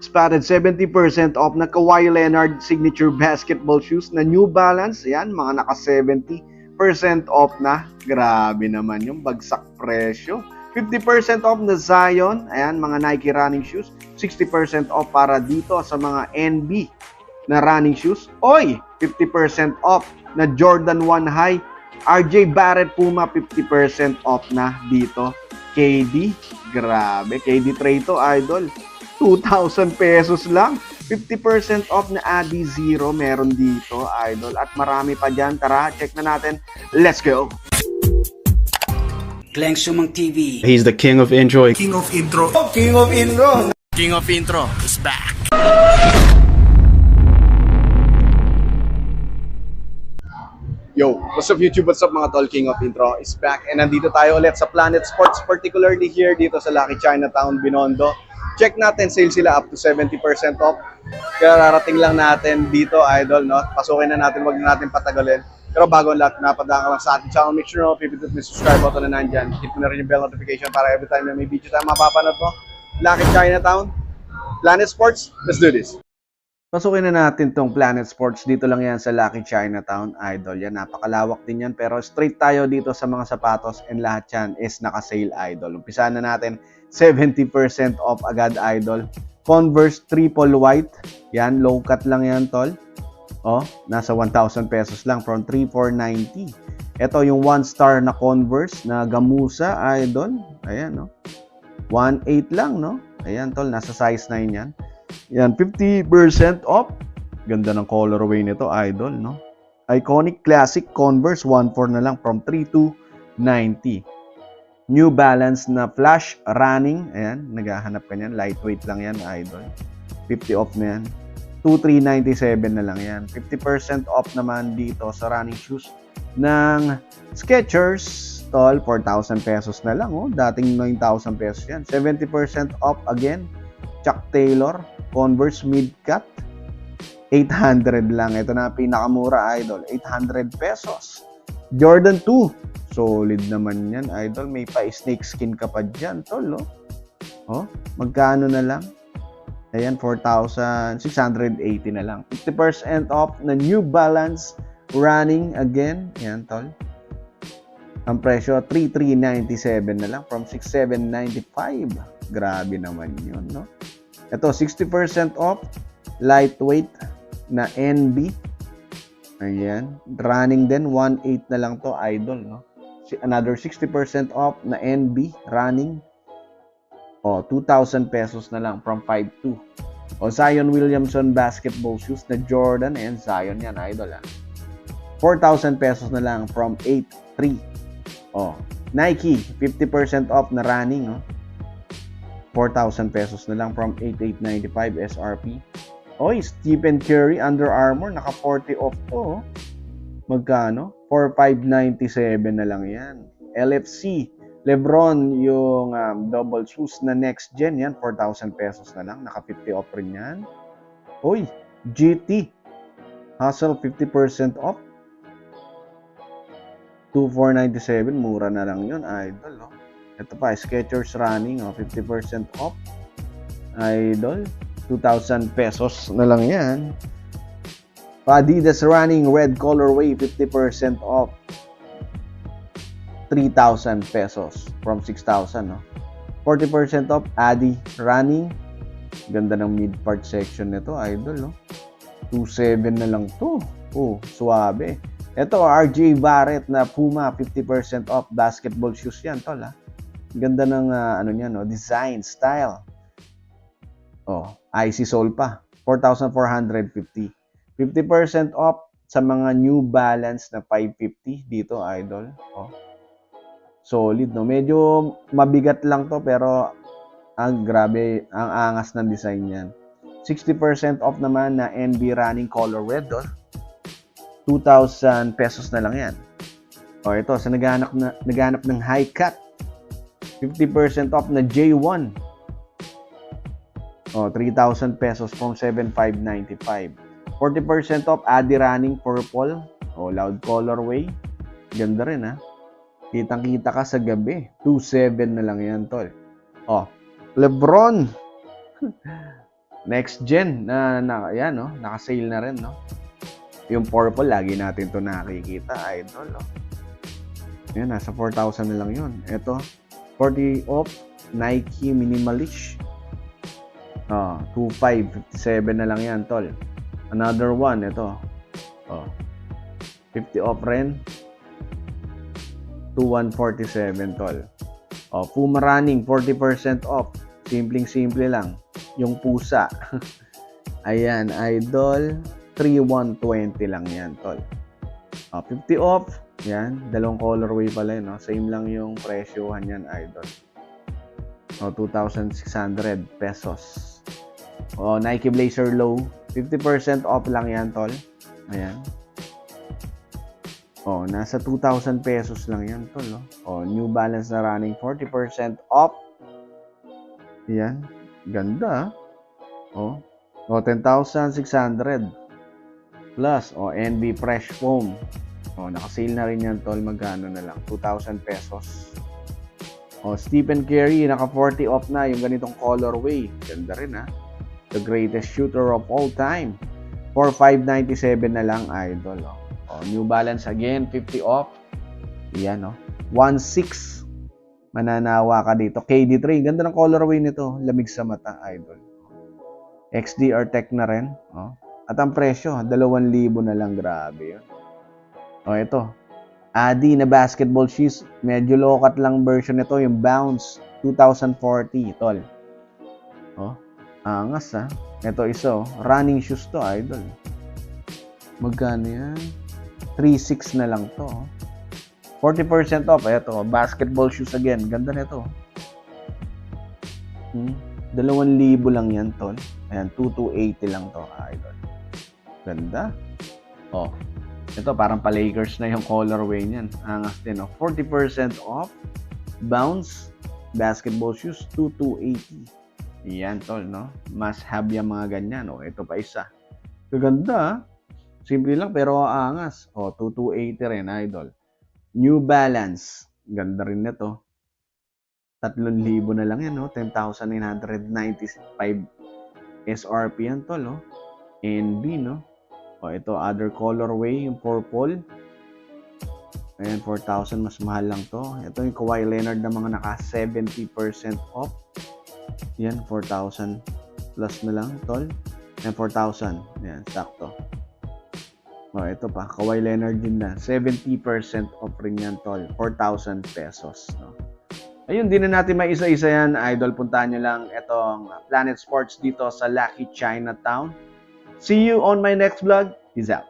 spotted 70% off na Kawhi Leonard signature basketball shoes na New Balance. Ayan, mga naka 70% off na. Grabe naman yung bagsak presyo. 50% off na Zion. Ayan, mga Nike running shoes. 60% off para dito sa mga NB na running shoes. Oy, 50% off na Jordan 1 High. RJ Barrett Puma 50% off na dito. KD, grabe. KD tray to, idol. 2,000 pesos lang. 50% off na Adi Zero meron dito, idol. At marami pa dyan. Tara, check na natin. Let's go! Glenn Sumang TV. He's the king of enjoy. King of Intro. King of Inro! King of Intro is back. Yo, what's up YouTube? What's up mga tol? King of Intro is back and nandito tayo ulit sa Planet Sports, particularly here dito sa Lucky Chinatown, Binondo. Check natin, sale sila up to 70% off. Kaya rarating lang natin dito, idol, no? Pasukin na natin, wag na natin patagalin. Pero bago ang lahat, napadaan ka lang sa ating channel, make sure no, pipindot mo subscribe button na nandyan. Hit mo na rin yung bell notification para every time na may video tayo mapapanood mo. Lucky Chinatown, Planet Sports, let's do this! Pasukin na natin tong Planet Sports. Dito lang yan sa Lucky Chinatown. Idol yan. Napakalawak din yan. Pero straight tayo dito sa mga sapatos and lahat yan is naka-sale idol. Umpisa na natin 70% off agad idol. Converse triple white. Yan. Low cut lang yan tol. Oh, nasa 1,000 pesos lang from 3,490. Ito yung one star na Converse na Gamusa idol. Ayan no. 1.8 lang no. Ayan tol. Nasa size 9 yan. Yan, 50% off. Ganda ng colorway nito, idol, no? Iconic Classic Converse 1.4 na lang from 3,290. New Balance na Flash Running. Ayan, naghahanap ka niyan. Lightweight lang yan, idol. 50 off na yan. 2,397 na lang yan. 50% off naman dito sa running shoes ng Skechers. Tol, 4,000 pesos na lang. Oh. Dating 9,000 pesos yan. 70% off again. Chuck Taylor, Converse Mid-Cut, 800 lang. Ito na pinakamura, idol. 800 pesos. Jordan 2. Solid naman yan, idol. May pa snake skin ka pa dyan, tol, no? Oh, magkano na lang? Ayan, 4,680 na lang. 50% off na New Balance running again. Ayan, tol. Ang presyo, 3,397 na lang from 6,795. Grabe naman yun, no? Ito, 60% off. Lightweight na NB. Ayan. Running din, 1.8 na lang to, idol, no? Another 60% off na NB. Running. O, 2,000 pesos na lang from 5.2. O, Zion Williamson basketball shoes na Jordan. and Zion yan, idol, ah. 4,000 pesos na lang from 8.3. Oh, Nike, 50% off na running, no? 4,000 pesos na lang from 8,895 SRP. Oy, Stephen Curry, Under Armour, naka 40 off to. Magkano? 4,597 na lang yan. LFC, Lebron, yung um, double shoes na next gen yan, 4,000 pesos na lang. Naka 50 off rin yan. Oy, GT, Hustle 50% off. 2,497, mura na lang yun, idol. Oh. Ito pa, Skechers Running, oh, 50% off. Idol, 2,000 pesos na lang yan. Adidas Running Red Colorway, 50% off. 3,000 pesos from 6,000, no? 40% off, Adi Running. Ganda ng mid-part section nito, idol, no? 2,700 na lang to. Oh, suabe. Ito, RJ Barrett na Puma, 50% off. Basketball shoes yan, tol, ha? Ganda ng, ah, ano niya, no? Design, style. Oh, IC sole pa. 4,450. 50% off sa mga New Balance na 550 dito, idol. Oh. Solid, no? Medyo mabigat lang to, pero ang grabe, ang angas ng design niyan. 60% off naman na NB Running Color Red, oh. 2,000 pesos na lang yan. O ito, sa naghanap, na, naghanap ng high cut, 50% off na J1. O, 3,000 pesos from 7,595. 40% off Adi Running Purple. O, loud colorway. Ganda rin ha. Kitang-kita ka sa gabi. 2,700 na lang yan, tol. O, Lebron. Next gen na, na yan, no? Naka-sale na rin, no? Yung purple, lagi natin to nakikita, idol, no? Yan, nasa 4,000 na lang yun. Ito, 40 off, Nike Minimalish. Oh, 2,557 na lang yan, tol. Another one, ito. Oh, 50 off rin. 2,147, tol. Oh, Puma Running, 40% off. Simpleng-simple lang. Yung pusa. Ayan, idol. 3,120 lang yan, tol. Oh, 50 off. Yan, dalawang colorway pala yun, no? Same lang yung presyohan yan, idol. O, 2,600 pesos. O, Nike Blazer Low. 50% off lang yan, tol. Ayan. O, nasa 2,000 pesos lang yan, tol. No? O, New Balance na running. 40% off. Ayan. Ganda, ah. O. O, 10,600. Plus, o, NB Fresh Foam. O, naka-sale na rin yan, tol. Magkano na lang? 2,000 pesos. O, Stephen Curry, naka 40 off na yung ganitong colorway. Ganda rin ha. The greatest shooter of all time. For 597 na lang, idol. O, o New Balance again, 50 off. Yan, o. 1.6. Mananawa ka dito. KD3, ganda ng colorway nito. Lamig sa mata, idol. XDR Tech na rin. O. At ang presyo, 2,000 na lang. Grabe yun. O, ito. Adi na basketball shoes. Medyo low-cut lang version nito. Yung Bounce 2040, tol. Oh, angas ha. Ito isa, oh. running shoes to, idol. Magkano yan? 3.6 na lang to. oh. 40% off. Ito, basketball shoes again. Ganda nito. Hmm? 2,000 lang yan, tol. Ayan, 2,280 lang to, idol. Ganda. Oh, ito, parang pa-Lakers na yung colorway niyan. Angas din, oh. 40% off. Bounce. Basketball shoes, 2280. Yan, tol, no? Must have yung mga ganyan. Oh, ito pa isa. Gaganda, ah. Simple lang, pero angas. Oh, 2280 rin, idol. New Balance. Ganda rin nito. 3,000 na lang yan, no? 10,995 SRP yan, tol, no? NB, no? O, ito, other colorway, yung purple. Ayan, 4,000, mas mahal lang to. Ito yung Kawhi Leonard na mga naka 70% off. Yan, 4,000 plus na lang, tol. Ayan, 4,000. Ayan, sakto. O, ito pa, Kawhi Leonard din na. 70% off rin yan, tol. 4,000 pesos, no? Ayun, din na natin may isa-isa yan. Idol, puntahan nyo lang itong Planet Sports dito sa Lucky Chinatown. See you on my next vlog. Peace out.